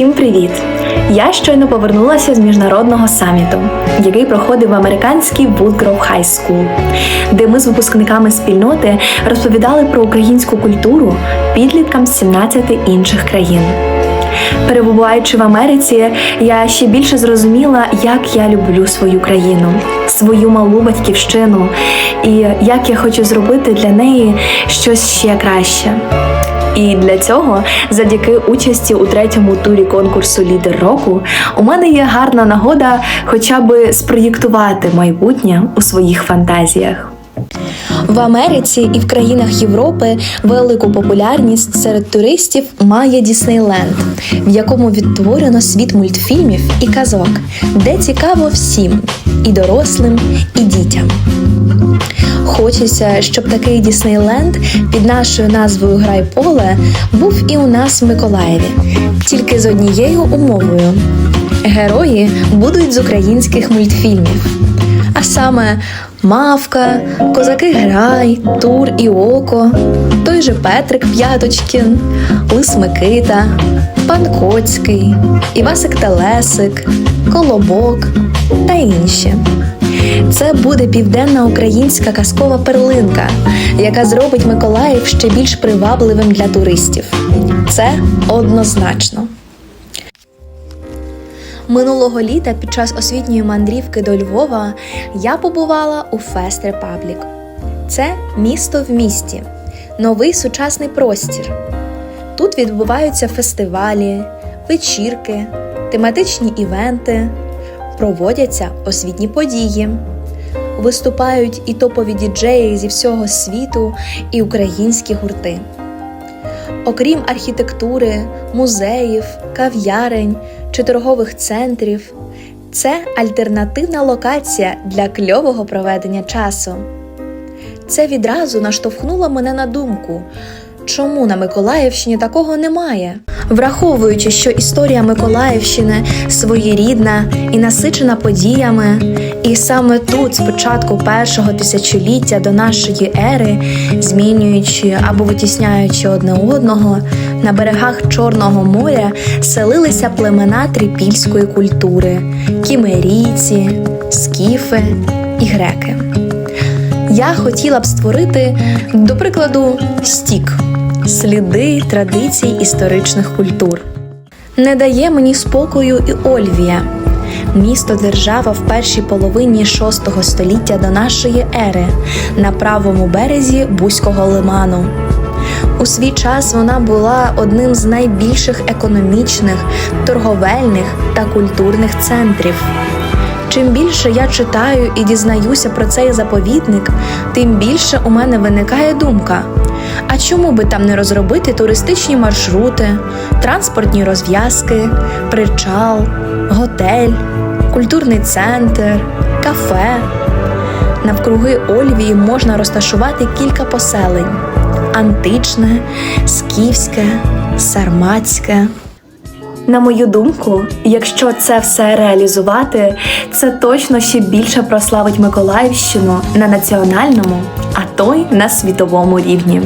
Всім привіт! Я щойно повернулася з міжнародного саміту, який проходив в американській Woodgrove High School, де ми з випускниками спільноти розповідали про українську культуру підліткам з 17 інших країн. Перебуваючи в Америці, я ще більше зрозуміла, як я люблю свою країну, свою малу батьківщину, і як я хочу зробити для неї щось ще краще. І для цього, завдяки участі у третьому турі конкурсу Лідер року, у мене є гарна нагода хоча би спроєктувати майбутнє у своїх фантазіях. В Америці і в країнах Європи велику популярність серед туристів має Діснейленд, в якому відтворено світ мультфільмів і казок, де цікаво всім і дорослим, і. Хочеться, щоб такий Діснейленд під нашою назвою Грай поле був і у нас в Миколаєві, тільки з однією умовою: герої будуть з українських мультфільмів. А саме Мавка, Козаки Грай, Тур і Око, той же Петрик П'яточкін, Лис Микита, Пан Коцький, Івасик Телесик, Колобок та інші. Це буде південна українська казкова перлинка, яка зробить Миколаїв ще більш привабливим для туристів. Це однозначно. Минулого літа під час освітньої мандрівки до Львова я побувала у Фест Репаблік. Це місто в місті, новий сучасний простір. Тут відбуваються фестивалі, вечірки, тематичні івенти, проводяться освітні події. Виступають і топові діджеї зі всього світу, і українські гурти. Окрім архітектури, музеїв, кав'ярень чи торгових центрів, це альтернативна локація для кльового проведення часу. Це відразу наштовхнуло мене на думку, чому на Миколаївщині такого немає. Враховуючи, що історія Миколаївщини своєрідна і насичена подіями, і саме тут, з початку першого тисячоліття до нашої ери, змінюючи або витісняючи одне одного, на берегах Чорного моря селилися племена трипільської культури кімерійці, скіфи і греки. Я хотіла б створити, до прикладу, стік сліди традицій історичних культур. Не дає мені спокою і Ольвія, місто держава в першій половині VI століття до нашої ери на правому березі Бузького лиману. У свій час вона була одним з найбільших економічних, торговельних та культурних центрів. Чим більше я читаю і дізнаюся про цей заповідник, тим більше у мене виникає думка: а чому би там не розробити туристичні маршрути, транспортні розв'язки, причал, готель, культурний центр, кафе? Навкруги Ольвії можна розташувати кілька поселень: античне, скіфське, сарматське. На мою думку, якщо це все реалізувати, це точно ще більше прославить Миколаївщину на національному, а то й на світовому рівні.